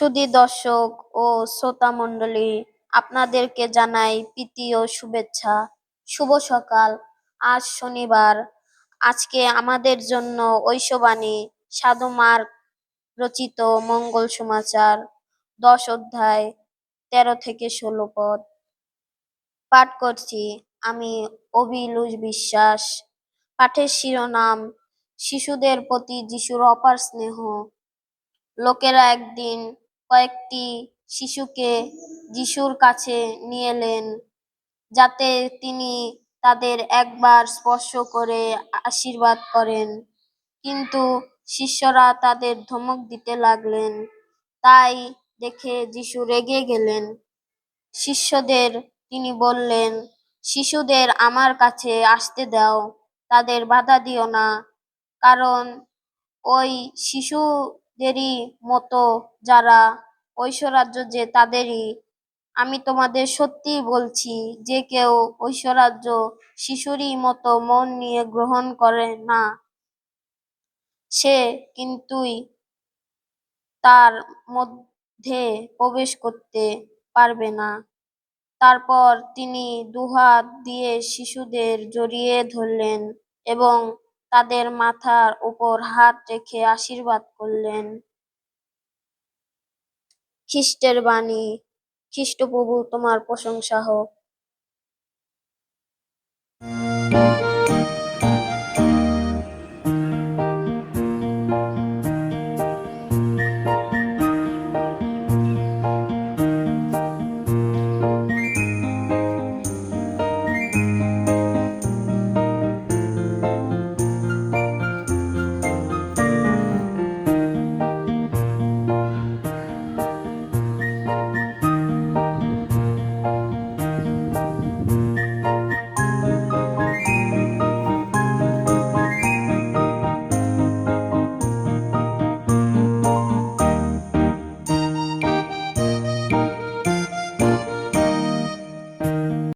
সুধী দর্শক ও শ্রোতা মণ্ডলী, আপনাদেরকে জানাই প্রীতি ও শুভেচ্ছা। শুভ সকাল। আজ শনিবার। আজকে আমাদের জন্য ঐশবাণী সাধুমার রচিত মঙ্গল সমাচার, দশ অধ্যায়, তেরো থেকে ষোলো পদ। পাঠ করছি আমি অভিলুষ বিশ্বাস। পাঠের শিরোনাম, শিশুদের প্রতি যিশুর অপার স্নেহ। লোকেরা একদিন কয়েকটি শিশুকে যিশুর কাছে নিয়ে এলেন, যাতে তিনি তাদের একবার স্পর্শ করে আশীর্বাদ করেন। কিন্তু শিষ্যরা তাদের ধমক দিতে লাগলেন। তাই দেখে যিশু রেগে গেলেন। শিষ্যদের তিনি বললেন, শিশুদের আমার কাছে আসতে দাও, তাদের বাধা দিও না, কারণ ওই শিশুদেরই মতো যারা ঐশ্বরাজ্য যে তাদেরই। আমি তোমাদের সত্যি বলছি, যে কেউ ঐশ্বরাজ্য শিশুরই মতো মন নিয়ে গ্রহণ করে না, সে কিন্তুই তার মধ্যে প্রবেশ করতে পারবে না। তারপর তিনি দুহাত দিয়ে শিশুদের জড়িয়ে ধরলেন এবং তাদের মাথার উপর হাত রেখে আশীর্বাদ করলেন। খ্রিস্টের বাণী খ্রিস্টপ্রভু তোমার প্রশংসা হোক।